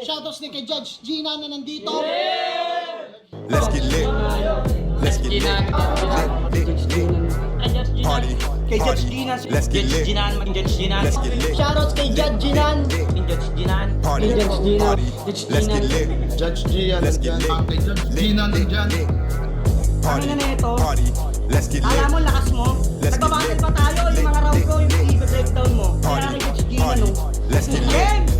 Shoutouts din kay Judge Gina na nandito. Let's get lit. Let's get lit. Lit, lit, lit. Party. Kay Judge. Ginan. Let's get lit. Ginan, maging Judge Ginan. Let's get lit. Shoutouts kay Judge Ginan. Maging Judge Ginan. Party. Judge Gina. Let's Gina. get lit. Judge Gian, Let's get lit. kay Judge Lit, Gina lit, lit. Party. Ano? Party. Let's get Alam mo, lit. lakas mo. Let's get Nagbabattle lit. pa tayo. Yung mga round ko, yung i-breakdown mo. Kaya Party. kay Judge Ginan, Party. Let's get lit.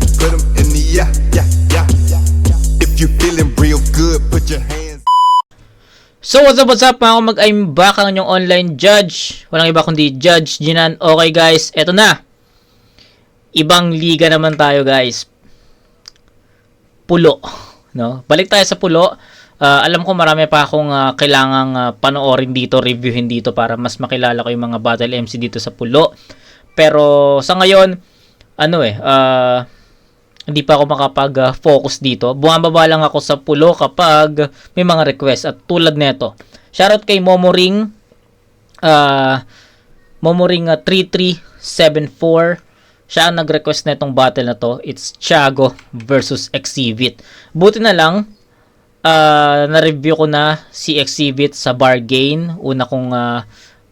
So what's up, what's up mga mag I'm back ang inyong online judge. Walang iba kundi Judge Jinan. Okay guys, eto na. Ibang liga naman tayo guys. Pulo. No? Balik tayo sa pulo. Ah, alam ko marami pa akong ah, kailangang ah, panoorin dito, reviewin dito para mas makilala ko yung mga battle MC dito sa pulo. Pero sa ngayon, ano eh, ah, hindi pa ako makapag-focus dito. Bumababa lang ako sa pulo kapag may mga request. At tulad nito, shoutout kay Momoring, uh, Momoring uh, 3374. Siya ang nag-request na itong battle na to. It's Thiago versus Exhibit. Buti na lang, uh, na-review ko na si Exhibit sa Bargain. Una kong uh,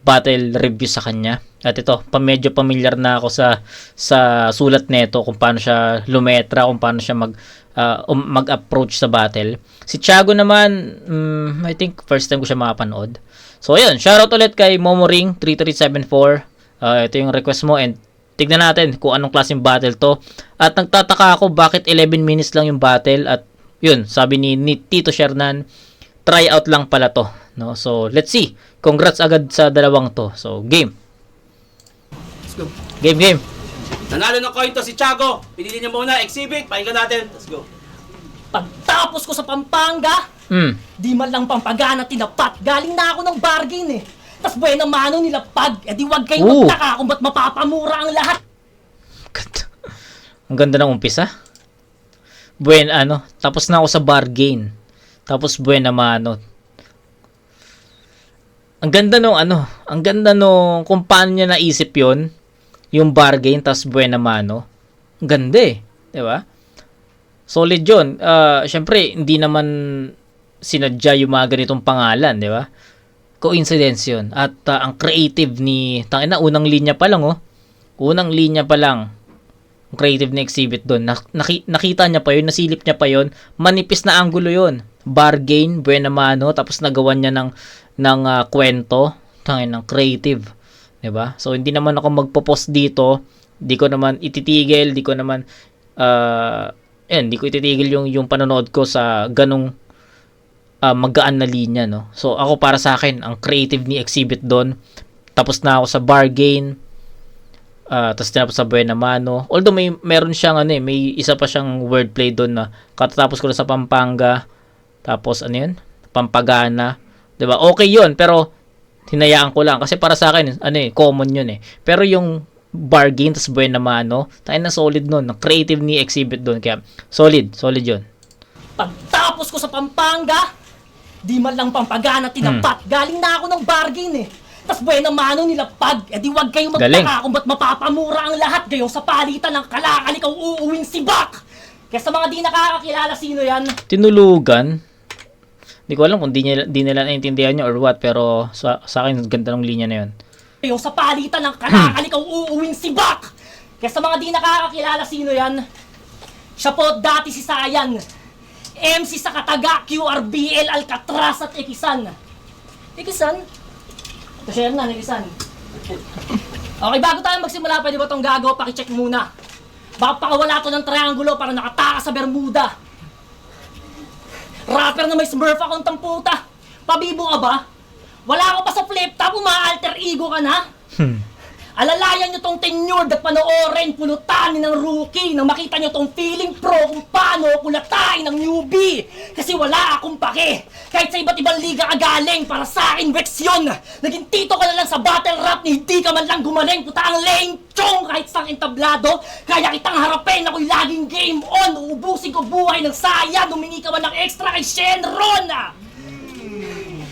battle review sa kanya. At ito, medyo familiar na ako sa sa sulat nito kung paano siya lumetra, kung paano siya mag uh, um- mag-approach sa battle. Si Thiago naman, mm, I think first time ko siya makapanood. So ayun, shoutout ulit kay Momoring 3374. Uh, ito yung request mo and tignan natin kung anong klaseng battle to. At nagtataka ako bakit 11 minutes lang yung battle at yun, sabi ni, ni Tito Shernan, try out lang pala to. No? So, let's see. Congrats agad sa dalawang to. So, game. Let's go. Game, game. Nanalo ng coin to si Tiago. Pinili niya muna, exhibit. Pakinggan natin. Let's go. Pagtapos ko sa Pampanga, Hmm. di man lang pampagana tinapat. Galing na ako ng bargain eh. Tapos buena mano nilapag. Eh di wag kayong Oo. magtaka kung ba't mapapamura ang lahat. Ganda. Ang ganda ng umpisa. Buen, ano, tapos na ako sa bargain. Tapos buena mano. Ang ganda nung ano, ang ganda nung kung paano niya naisip yon yung bargain tapos buena mano. Ang ganda eh, 'di ba? Solid 'yon. Ah, syempre hindi naman sinadya yung mga ganitong pangalan, 'di ba? Coincidence 'yun. At ah, ang creative ni tangina unang linya pa lang oh. Unang linya pa lang ang creative na exhibit doon. Naki- nakita niya pa yun, nasilip niya pa yun. Manipis na angulo yun. Bargain, buena mano, tapos nagawa niya ng, ng ah, kwento. Tangin ng creative. 'di ba So, hindi naman ako magpo-post dito. Di ko naman ititigil, di ko naman, uh, yan, di ko ititigil yung, yung panonood ko sa ganong ah, magaan na linya, no? So, ako para sa akin, ang creative ni exhibit doon. Tapos na ako sa bargain. Ah, tapos tinapos sa Buena Mano. Although may meron siyang ano eh, may isa pa siyang wordplay doon na katatapos ko na sa Pampanga. Tapos ano 'yun? Pampagana. 'Di ba? Okay 'yun, pero hinayaan ko lang kasi para sa akin ano eh, common 'yun eh. Pero yung bargain tas Buena Mano, tayo na solid na creative ni exhibit doon kaya solid, solid 'yun. Pagtapos ko sa Pampanga, di man lang pampagana tinapat. Galing na ako ng bargain eh. Tapos buena mano nilapag. Eh di wag kayong magtaka kung ba't mapapamura ang lahat. Gayong sa palitan ng kalakal ikaw uuwing si Bak. Kaya sa mga di nakakakilala sino yan, Tinulugan. Hindi ko alam kung di, nila, di nila naintindihan niya or what, pero sa, sa akin, ganda ng linya na yun. Yung sa palitan ng kalakal, ikaw uuwing si Bak! Kaya sa mga di nakakakilala sino yan, siya po dati si Sayan. MC sa Kataga, QRBL, Alcatraz at Ekisan. Ekisan? Ito siya na, Ekisan. Okay, bago tayo magsimula, pwede ba itong gago? Pakicheck muna. Baka pakawala to ng triangulo para nakataka sa Bermuda. Rapper na may smurf akong tamputa. Pabibo ka ba? Wala ako pa sa flip top, uma-alter ego ka na? Alalayan nyo tong tenured at panoorin, pulutan ng rookie nang makita nyo tong feeling pro kung paano pulatain ng newbie. Kasi wala akong pake. Kahit sa iba't ibang liga ka galing, para sa akin, Rex yun. Naging tito ka na lang sa battle rap, ni hindi ka man lang gumaling. Puta ang lame chong kahit sang entablado. Kaya kitang harapin, ako'y laging game on. Uubusin ko buhay ng saya, humingi ka man ng extra kay Shenron.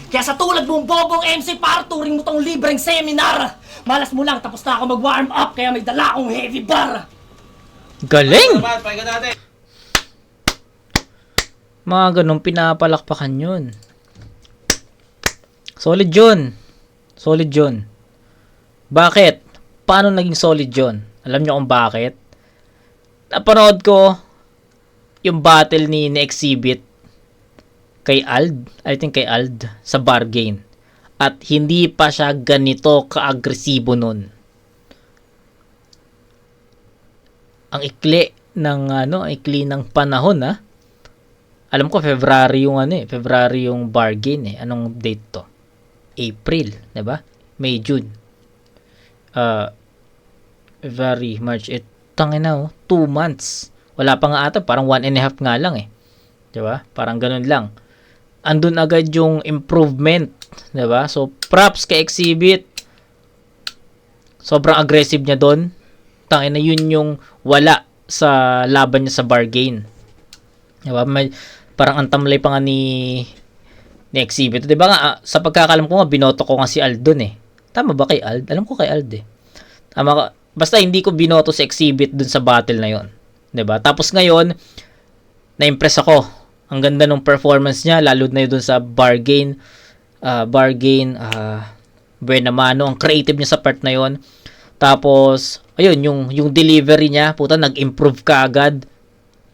Kaya sa tulad mong bobong MC, para turing mo tong libreng seminar. Malas mo lang, tapos na ako mag-warm up, kaya may dala akong heavy bar. Galing! Naman, pakinggan natin. Mga ganun, pinapalakpakan yun. Solid yun. Solid yun. Bakit? Paano naging solid yun? Alam nyo kung bakit? Napanood ko yung battle ni, ni Exhibit kay Ald. I think kay Ald sa bargain. At hindi pa siya ganito kaagresibo nun. Ang ikli ng ano, ikli ng panahon ha. Alam ko February yung ano eh, February yung bargain eh. Anong date to? April, 'di ba? May, June. Uh, February, March, eh, tangin na oh, two months. Wala pa nga ata, parang one and a half nga lang eh. 'Di ba? Parang ganun lang. Andun agad yung improvement, 'di ba? So, props kay Exhibit. Sobrang aggressive niya doon. Tangin na yun yung wala sa laban niya sa bargain. Diba? May, parang ang tamlay pa nga ni ni Exhibit. Diba nga, ah, sa pagkakalam ko nga, binoto ko nga si Ald dun eh. Tama ba kay Ald? Alam ko kay Ald eh. Tama ka. Basta hindi ko binoto si Exhibit dun sa battle na yon. Diba? Tapos ngayon, na-impress ako. Ang ganda ng performance niya, lalo na yun dun sa bargain. ah bargain, ah buena mano. Ang creative niya sa part na yon. Tapos, ayun, yung, yung delivery niya, puta, nag-improve ka agad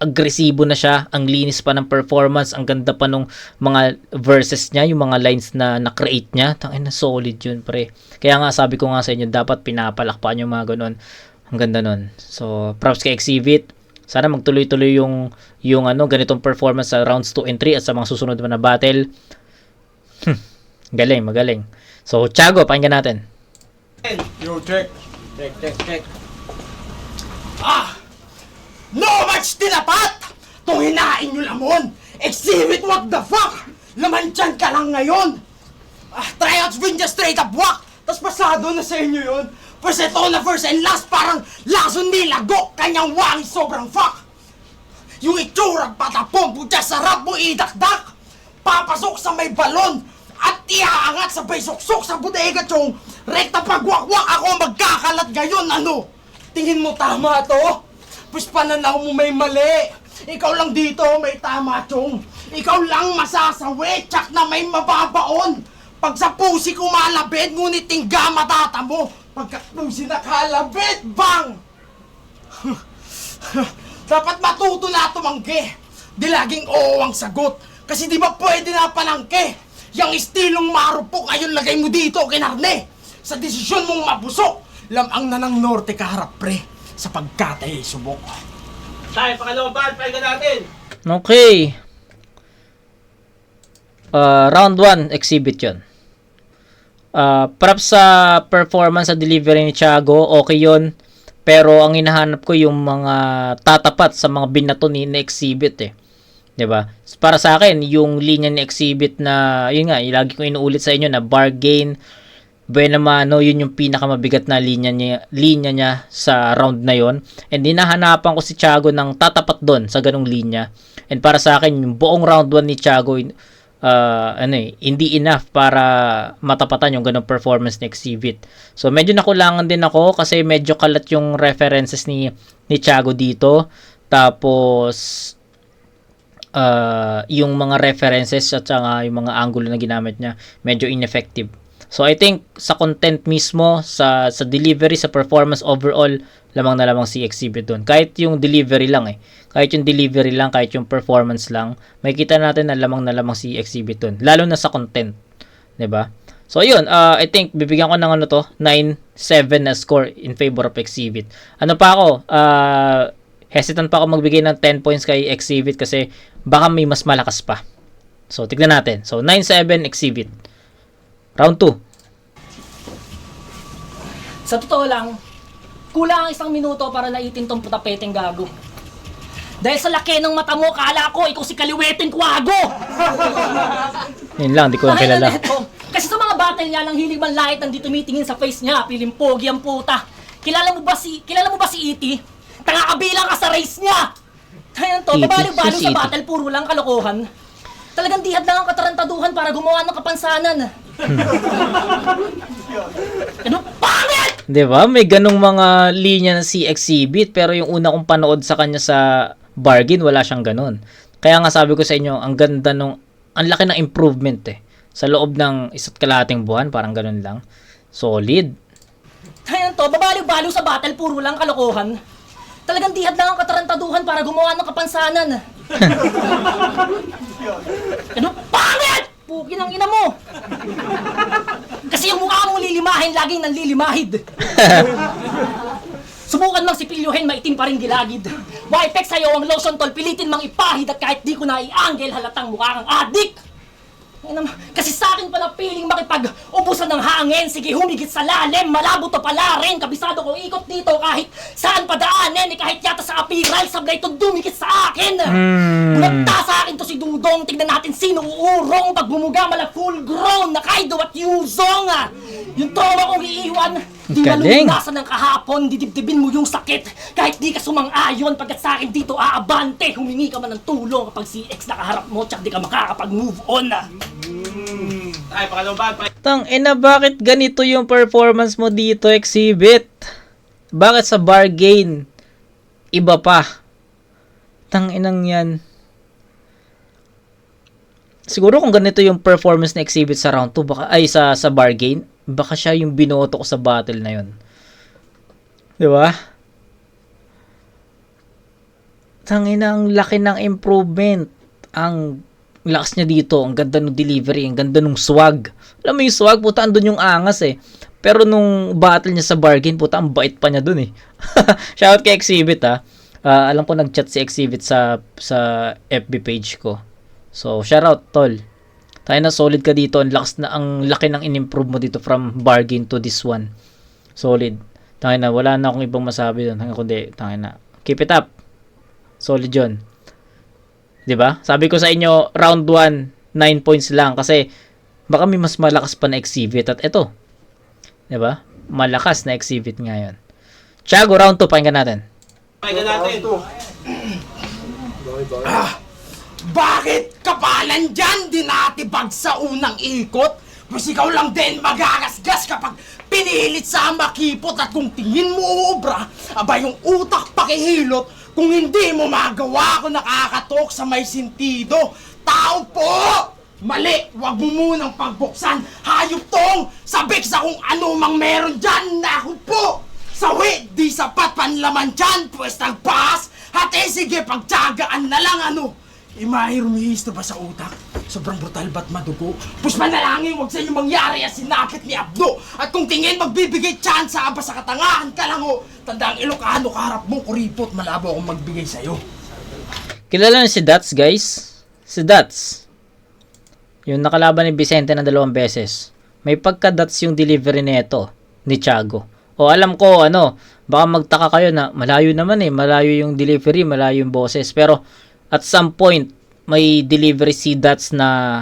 agresibo na siya, ang linis pa ng performance, ang ganda pa nung mga verses niya, yung mga lines na na-create niya, tangin na solid yun pre. Kaya nga sabi ko nga sa inyo, dapat pinapalakpan yung mga ganun. Ang ganda nun. So, props kay Exhibit. Sana magtuloy-tuloy yung yung ano ganitong performance sa rounds 2 and 3 at sa mga susunod na battle. Hmm, galing, magaling. So, Chago, pakinggan natin. Yo, check. Check, check, check. No match tinapat! Tong hinain nyo lamon! Exhibit what the fuck! Laman dyan ka lang ngayon! Ah, tryouts win just straight up walk! Tapos pasado na sa inyo yun! First ito na first and last parang lason nilago! Kanyang wangi sobrang fuck! Yung itsura patapon putya sarap mo idakdak! Papasok sa may balon! At iaangat sabay suksok sa bodega chong rekta pagwakwak ako magkakalat ngayon ano? Tingin mo tama to? Pues pananaw mo may mali. Ikaw lang dito may tama, Chong. Ikaw lang masasawi, tsak na may mababaon. Pag sa pusi kumalabit, ngunit tingga matata mo. Pagka pusi nakalabit, bang! Dapat matuto na tumanggi. Di laging oo ang sagot. Kasi di ba pwede na panangke? Yang estilong marupok ngayon lagay mo dito, kinarne. Sa desisyon mong mabusok, lamang na ng norte kaharap pre. Sa pagkatay subok. Tayo, pangalawang band, pakinggan natin. Okay. Uh, round 1, exhibit yun. Uh, props sa performance sa delivery ni Thiago, okay yun. Pero ang hinahanap ko yung mga tatapat sa mga binato ni, ni exhibit eh. 'Di ba? Para sa akin, yung linya ni exhibit na, yun nga, lagi ko inuulit sa inyo na bargain, Buena Mano, yun yung pinakamabigat na linya niya, linya niya sa round na yon. And dinahanapan ko si Thiago ng tatapat doon sa ganung linya. And para sa akin, yung buong round 1 ni Thiago, uh, ano eh, hindi enough para matapatan yung ganung performance ni Exhibit. So medyo nakulangan din ako kasi medyo kalat yung references ni ni Thiago dito. Tapos uh, yung mga references at saka yung mga angulo na ginamit niya medyo ineffective. So I think sa content mismo, sa sa delivery, sa performance overall, lamang na lamang si Exhibit doon. Kahit yung delivery lang eh. Kahit yung delivery lang, kahit yung performance lang, makikita natin na lamang na lamang si Exhibit doon. Lalo na sa content, ba? So ayun, uh, I think bibigyan ko ng ano to, 9-7 na score in favor of Exhibit. Ano pa ako? Uh, hesitant pa ako magbigay ng 10 points kay Exhibit kasi baka may mas malakas pa. So tignan natin. So 9-7 Exhibit. Round 2. Sa totoo lang, kulang ang isang minuto para naitin tong putapeteng gago. Dahil sa laki ng mata mo, kala ko ikaw si Kaliweteng Kwago! Yun lang, di ko lang kilala. Kasi sa mga battle niya, lang hilig man lahit nandito tumitingin sa face niya, piling pogi ang puta. Kilala mo ba si, kilala mo ba si E.T.? Tanga kabilang ka sa race niya! Kaya to, E.T., si E sa E.T.. battle, puro lang kalokohan. Talagang dihad lang ang katarantaduhan para gumawa ng kapansanan. ano pangit! Di ba? May ganong mga linya na si Exhibit pero yung una kong panood sa kanya sa bargain, wala siyang ganon. Kaya nga sabi ko sa inyo, ang ganda nung, ang laki ng improvement eh. Sa loob ng isa't kalahating buwan, parang ganon lang. Solid. Kaya to, babalo-balo sa battle, puro lang kalokohan. Talagang dihad lang ang katarantaduhan para gumawa ng kapansanan. ano pangit! Pukin ang ina mo! Kasi yung mukha mong lilimahin, laging nanlilimahid. Subukan mang sipilyuhin, maitim pa rin gilagid. Wipek sa'yo ang lotion tol, pilitin mang ipahid at kahit di ko na i-angle, halatang mukha kang adik! Kasi sa akin pala piling makipag-ubusan ng hangin. Sige, humigit sa lalim, malabo to pala rin. Kabisado ko ikot dito kahit saan padaanin. Eh, kahit yata sa apiral, sablay to dumikit sa akin. Bulagta sa akin to si Dudong. Tignan natin sino uurong pag bumuga mala full grown na Kaido at Yuzong. Yung trauma kong iiwan, di Galing. malulunasan ng kahapon. Didibdibin mo yung sakit. Kahit di ka sumang-ayon, pagkat sa akin dito aabante. Humingi ka man ng tulong kapag si ex nakaharap mo, tsak di ka makakapag-move on. Ah. Ay, pakalumban, pa. Tang ina, bakit ganito yung performance mo dito, Exhibit? Bakit sa bargain, iba pa? Tang inang yan. Siguro kung ganito yung performance ni Exhibit sa round 2, baka, ay sa, sa bargain, baka siya yung binoto ko sa battle na yun. Di ba? Tangina, ang laki ng improvement. Ang lakas niya dito, ang ganda ng delivery, ang ganda ng swag. Alam mo yung swag, puta, andun yung angas eh. Pero nung battle niya sa bargain, puta, ang bait pa niya dun eh. Shoutout kay Exhibit ah. Ah, alam ko nag-chat si Exhibit sa sa FB page ko. So, shoutout tol. Tayo na solid ka dito. Ang lakas na ang laki ng in-improve mo dito from bargain to this one. Solid. Tayo na wala na akong ibang masabi doon. Hanggang kundi, tayo na. Keep it up. Solid 'yon. 'Di ba? Sabi ko sa inyo, round 1, 9 points lang kasi baka may mas malakas pa na exhibit at ito. 'Di ba? Malakas na exhibit ngayon. Tiago, round 2, pakinggan natin. Pakinggan natin. Bakit kapalan dyan? Dinatibag sa unang ikot? Mas ikaw lang din magagasgas kapag pinilit sa makipot at kung tingin mo ubra, aba yung utak pakihilot, kung hindi mo magawa kung nakakatok sa may sentido. Tao po! Mali! Huwag mo munang pagbuksan! Hayop tong! Sabik sa kung ano mang meron dyan! Naku po! Sawi! Di sapat panlaman dyan! Pwes nagpas! Hati sige pagtsagaan na lang ano! Imahe rumihistro ba sa utak? Sobrang brutal ba't madugo? Pus manalangin, huwag sa inyo mangyari ang sinapit ni Abdo! At kung tingin magbibigay tsansa aba sa katangahan ka lang ho! Tandang Ilocano kaharap mo, kuripot, malabo akong magbigay sa'yo. Kilala niyo si Dats, guys? Si Dats. Yung nakalaban ni Vicente na dalawang beses. May pagka-Dats yung delivery nito ni Tiago. O alam ko, ano, baka magtaka kayo na malayo naman eh. Malayo yung delivery, malayo yung boses. Pero at some point, may delivery si Dats na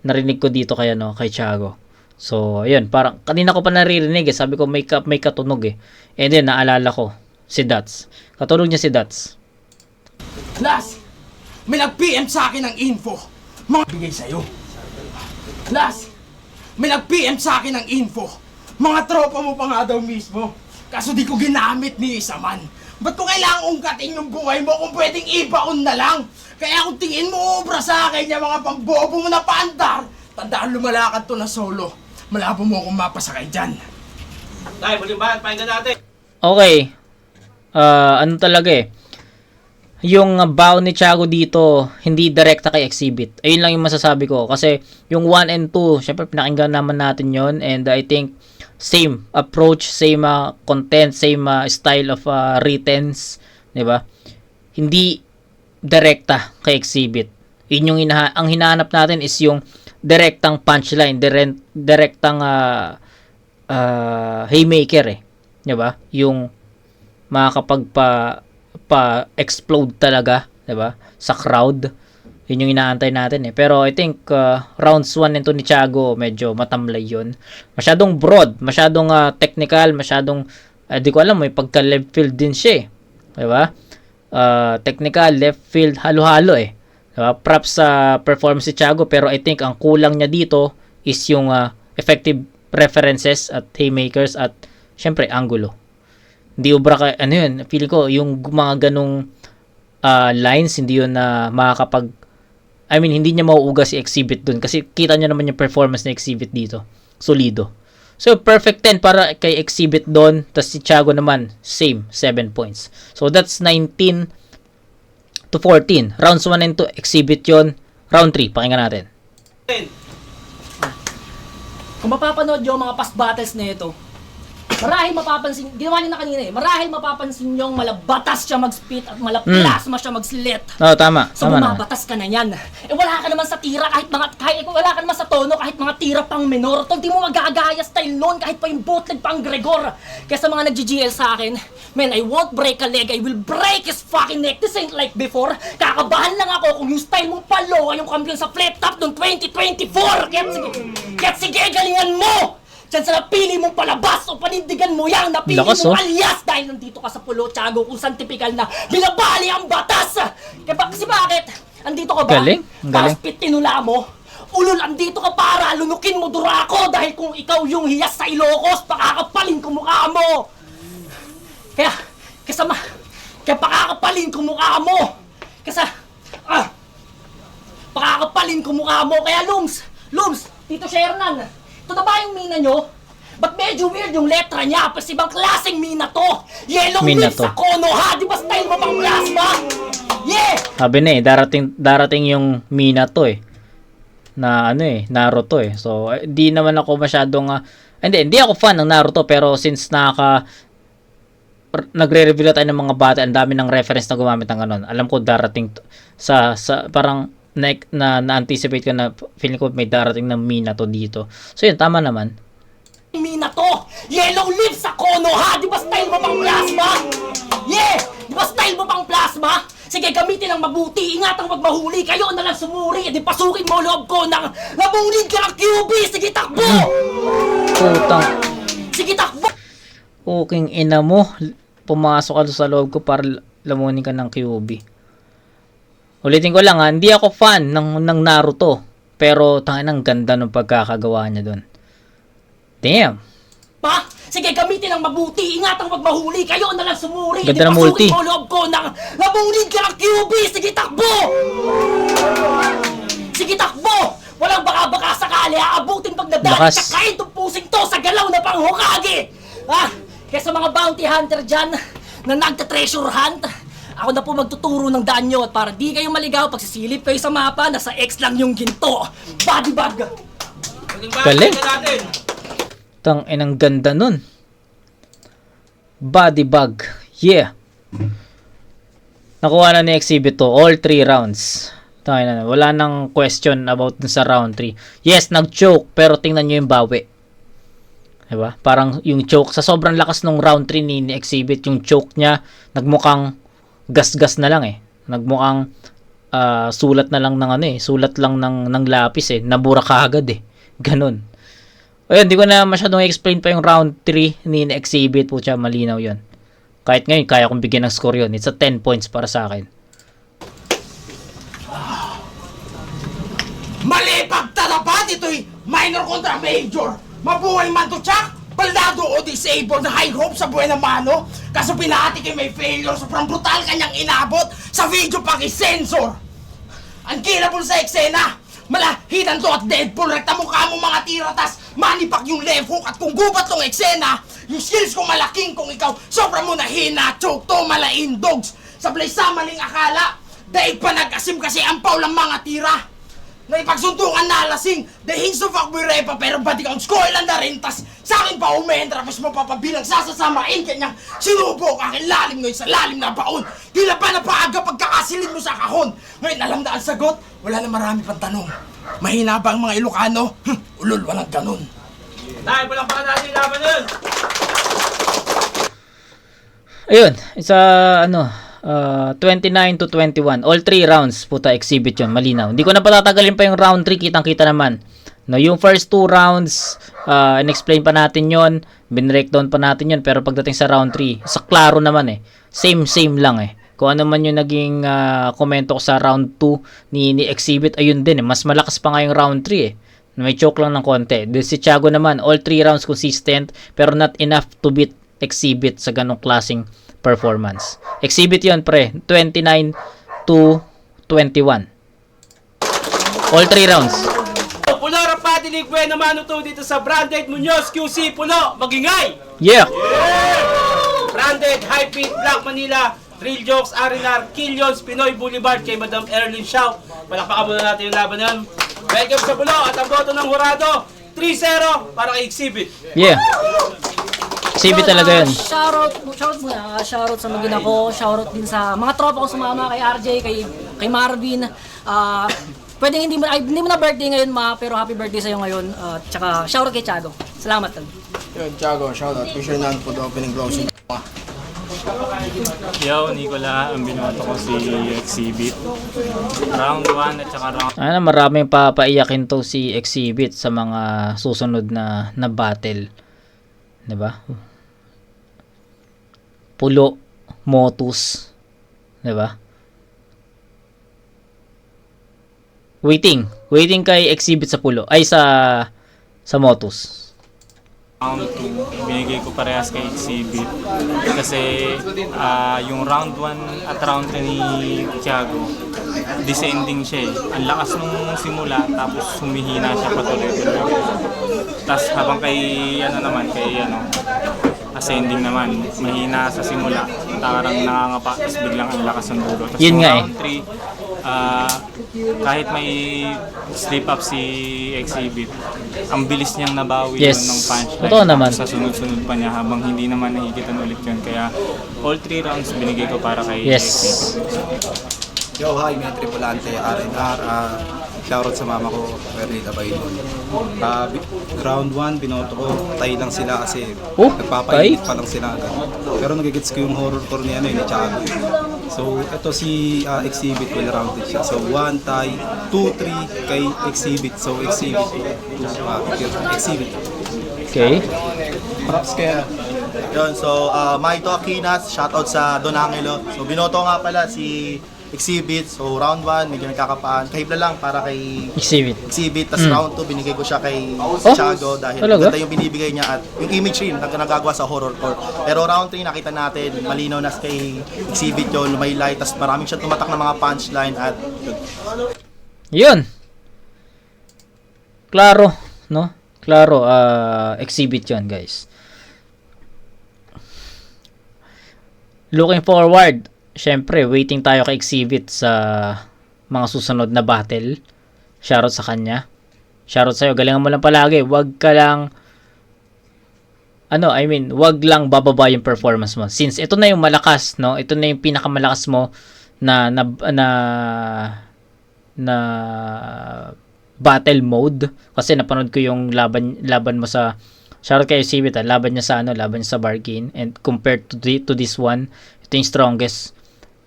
narinig ko dito kay, ano, kay Tiago. So, ayun, parang kanina ko pa naririnig eh. Sabi ko may, ka, may katunog eh. And then, naalala ko, si Dats. Katunog niya si Dats. Las, may nag-PM sa akin ng info. Mga bigay sa'yo. Las, may nag-PM sa akin ng info. Mga tropa mo pa nga daw mismo. Kaso di ko ginamit ni isa man. Ba't ko kailangang ungkatin yung buhay mo kung pwedeng ibaon na lang? Kaya kung tingin mo obra sa akin yung mga pambobo mo na paandar, tandaan lumalakad to na solo. Malabo mo akong mapasakay dyan. Ay, pakalumban, pakinggan natin. Okay. Ah, ano talaga eh. Yung uh, bow ni Tiago dito, hindi direkta kay Exhibit. Ayun lang yung masasabi ko. Kasi yung 1 and 2, syempre pinakinggan naman natin yon And I think same approach, same uh, content, same uh, style of uh, writtens. 'di ba Hindi direkta kay Exhibit. Yun yung ang hinahanap natin is yung direktang punchline, direct, direktang uh, uh, haymaker eh. 'di ba? Yung makakapagpa pa explode talaga, 'di ba? Sa crowd. Yun yung inaantay natin eh. Pero I think uh, rounds 1 and 2 ni Thiago medyo matamlay yun. Masyadong broad, masyadong uh, technical, masyadong uh, di ko alam, may pagka left field din siya eh. 'Di ba? Uh, technical, left field, halo-halo eh. 'Di ba? Props sa performance ni Thiago pero I think ang kulang niya dito is yung uh, effective references at haymakers at syempre angulo. Hindi ubra ka ano yun, feeling ko yung mga ganong uh, lines hindi yun na makakapag I mean hindi niya mauuga si Exhibit dun kasi kita niyo naman yung performance ni Exhibit dito. Solido. So perfect 10 para kay Exhibit doon, tapos si Thiago naman same 7 points. So that's 19 to 14. Rounds 1 and 2 Exhibit yon. Round 3 pakinggan natin. Kung mapapanood yung mga past battles na ito, marahil mapapansin, ginawa niyo na kanina eh, marahil mapapansin yung malabatas siya mag-spit at malaplasma siya mag-slit. Oh, tama. So tama na. bumabatas ka na yan. Eh wala ka naman sa tira kahit mga kahit wala ka naman sa tono kahit mga tira pang minor. Tol, di mo magagaya style noon kahit pa yung bootleg pang Gregor. Kaya sa mga nag-GGL sa akin, man, I won't break a leg, I will break his fucking neck. This ain't like before. Kakabahan lang ako kung yung style mong palo ay yung kampiyon sa flip top noong 2024. Kaya sige, kaya sige, galingan mo! Diyan sa napili mong palabas o panindigan mo yan, napili Lakas, mong oh. alias dahil nandito ka sa Pulo, Tiago, kung saan typical na binabali ang batas! Kaya ba, kasi bakit? Andito ka ba? Galing, ang galing. Paspit tinula mo? Ulol, andito ka para lunukin mo durako dahil kung ikaw yung hiyas sa Ilocos, pakakapalin ko mukha mo! Kaya, kasama, kaya pakakapalin ko mukha mo! Kasa, ah, pakakapalin ko mukha mo! Kaya Lums, Lums, Tito Shernan, ito na ba yung mina nyo? Ba't medyo weird yung letra niya? Pas ibang klaseng mina to! Yellow Mina to. sa kono ha! Di ba style mo pang plasma? Yeah! Sabi na eh, darating, darating yung Mina to eh. Na ano eh, Naruto eh. So, eh, di naman ako masyadong, ah, hindi, hindi ako fan ng Naruto pero since nakaka, r- nagre-review na tayo ng mga bata, ang dami ng reference na gumamit ng ganun. Alam ko darating sa, sa parang na, na, na-anticipate ko na feeling ko may darating ng Mina to dito. So yun, tama naman. Mina to! Yellow lips sa kono ha! Di ba style mo pang plasma? Yeah! Di ba style mo pang plasma? Sige, gamitin ang mabuti. Ingatang wag mahuli. Kayo na lang sumuri. Di pasukin mo loob ko ng nabungid ka ng QB. Sige, takbo! Putang, Sige, takbo! uking ina mo. Pumasok ka sa loob ko para lamunin ka ng QB. Ulitin ko lang ha, hindi ako fan ng, ng Naruto. Pero tangin ang ganda ng pagkakagawa niya doon. Damn. Pa? Sige, gamitin ang mabuti. Ingatang wag mahuli. Kayo na lang sumuri. Ganda ng multi. ang loob ko ng nabungid ka ng QB. Sige, takbo! Sige, takbo! Walang baka-baka sakali. Aabutin pag nadali ka kain tong pusing to sa galaw na pang Hokage! Ha? Kaya sa mga bounty hunter dyan na nagta-treasure hunt, ako na po magtuturo ng daan nyo at para di kayo maligaw pag sisilip kayo sa mapa, nasa X lang yung ginto. Body bag! Galing. Tang inang ganda nun. Body bag. Yeah. Nakuha na ni Exhibit to. All three rounds. Tangin na. Wala nang question about dun sa round 3. Yes, nag-choke. Pero tingnan nyo yung bawi. Diba? Parang yung choke. Sa sobrang lakas nung round 3 ni, ni Exhibit, yung choke niya, nagmukhang gas-gas na lang eh. Nagmukhang ah, sulat na lang ng ano eh. Sulat lang ng, ng lapis eh. Nabura ka agad eh. Ganon. Ayun, di ko na masyadong explain pa yung round 3 ni Exhibit po siya, malinaw yon. Kahit ngayon, kaya kong bigyan ng score yun. It's a 10 points para sa akin. Mali pagtatapat ito'y minor kontra major. Mabuhay man to Chuck, baldado o disabled na high hope sa ng mano. Kaso pinahati kay may failure sobrang brutal kanyang inabot sa video paki-sensor. Ang kilabol sa eksena, malahidan to at Deadpool, rektamukha mo mga tira tas manipak yung left hook at kung gubat tong eksena, yung skills ko malaking kung ikaw sobra mo na hina, choke to malain dogs. Sablay sa maling akala, daig pa nag-asim kasi ampaw lang mga tira. Na ipagsuntungan na lasing, the hints of Akboy Repa pero batik ang score lang na rin? Tas sa akin pa umentra tapos mapapabilang sasasamain kanyang sinubok aking lalim ngayon sa lalim na baon. Tila pa na paaga pagkakasilid mo sa kahon? Ngayon alam na ang sagot. Wala na marami pang tanong. Mahina ba ang mga Ilocano? Hm, ulol walang ganun. Dahil walang pa natin laban na yun. Ayun, isa ano, uh, 29 to 21. All three rounds puta exhibit 'yon, malinaw. Hindi ko na patatagalin pa yung round 3, kitang-kita naman. No, yung first two rounds, uh, in-explain pa natin 'yon, bin-breakdown pa natin 'yon, pero pagdating sa round 3, sa klaro naman eh. Same same lang eh. Kung ano man yung naging ah, komento ko sa round 2 ni, ni Exhibit, ayun din eh. Mas malakas pa nga yung round 3 eh. May choke lang ng konti. Di si Thiago naman, all 3 rounds consistent, pero not enough to beat Exhibit sa ganong klaseng performance. Exhibit yon pre, 29 to 21. All 3 rounds. Pulo Rapati League Bueno Mano to dito sa Branded Munoz QC Pulo. Magingay! Yeah! Branded High Beat Black Manila. Real Jokes Arinar Killions Pinoy Boulevard kay Madam Erlyn Shaw. Palakpakan muna natin yung laban nun. Welcome sa Pulo at ang boto ng Hurado 3-0 para kay Exhibit. Yeah. Exhibit talaga yun. Shoutout, shoutout muna. ah, Shoutout sa magina ko. Shoutout din sa mga tropa ko sumama kay RJ, kay, kay Marvin. Ah, pwedeng hindi mo, ay, hindi mo na birthday ngayon ma, pero happy birthday sa'yo ngayon. Uh, tsaka shoutout kay Tiago. Salamat tol. Yun, Tiago, shoutout. Be sure none for the opening closing. Yo, Nicola, ang binoto ko si Exhibit. Round 1 at saka round Ano, maraming papaiyakin to si Exhibit sa mga susunod na na battle. 'Di ba? Pulo, Motus, 'di ba? Waiting, waiting kay Exhibit sa pulo ay sa sa Motus. Round 2, binigay ko parehas kay Exhibit. Kasi ah, yung round 1 at round 3 ni Thiago, descending siya eh. Ang lakas nung simula, tapos humihina siya patuloy. Tapos habang kay, ano naman, kay ano, ascending naman, mahina sa simula, parang nangangapa, tapos biglang ang lakas ng dulo. Tapos Yun yung nga eh. round 3, ah, kahit may slip up si Exhibit, ang bilis niyang nabawi Yes. yun ng punchline. Totoo naman. Sa sunod-sunod pa niya habang hindi naman nahigitan ulit yun. Kaya all three rounds binigay ko para kay Yes. Exhibit. Yo, hi, may tripulante, RNR. Uh, shoutout sa mama ko, Ernie Tabaydon. Uh, round 1, binoto ko, tay lang sila kasi Oh, nagpapainit tay? pa lang sila. agad. Pero nagigits ko yung horror tour ni, ano, eh, ni. So, ito si uh, Exhibit, well rounded siya. So, 1 tie, 2, 3 kay Exhibit. So, Exhibit, uh, Exhibit. Okay. Props kaya. Yun, so uh, Maito Aquinas, shoutout sa Don Angelo. So binoto nga pala si Exhibit. So round 1, medyo nagkakapaan. Kahibla lang para kay Exhibit. Exhibit. Tapos Mm. round 2, binigay ko siya kay Oh, Thiago dahil talaga? maganda yung binibigay niya at yung image rin na nagagawa sa horror core. Pero round 3, nakita natin, malinaw na kay Exhibit yun, may light. Tapos maraming siya tumatak ng mga punchline at Yun. Klaro, no? Klaro, ah, exhibit 'yon, guys. Looking forward, syempre, waiting tayo kay exhibit sa mga susunod na battle. Shoutout sa kanya. Shoutout sa'yo, galingan mo lang palagi. Huwag ka lang ano, I mean, wag lang bababa yung performance mo. Since ito na yung malakas, no? Ito na yung pinakamalakas mo na na na na battle mode kasi napanood ko yung laban laban mo sa shoutout kay Sibit ah, laban niya sa ano laban niya sa bargain and compared to the, to this one ito yung strongest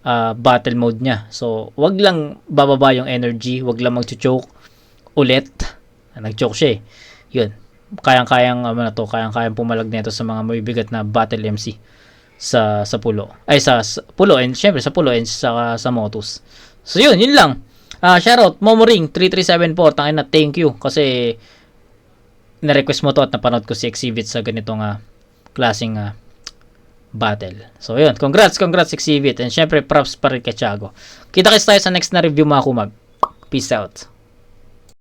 ah, battle mode niya. So wag lang bababa yung energy wag lang magcho-choke ulit. Ah, nag-choke siya eh. Yun. Kayang-kayang ano na to kayang-kayang pumalag nito sa mga mabibigat na battle MC sa sa pulo. Ay sa, sa pulo and syempre sa pulo and sa sa motus. So yun yun lang. Ah, shoutout Momoring 3374 tangin na thank you. Kasi na-request mo to at napanood ko si Exhibit sa ganitong ah, klaseng ah, battle. So yun, congrats, congrats Exhibit and syempre props pa rin kay Tiago. Kita-kits tayo sa next na review mga kumag. Peace out.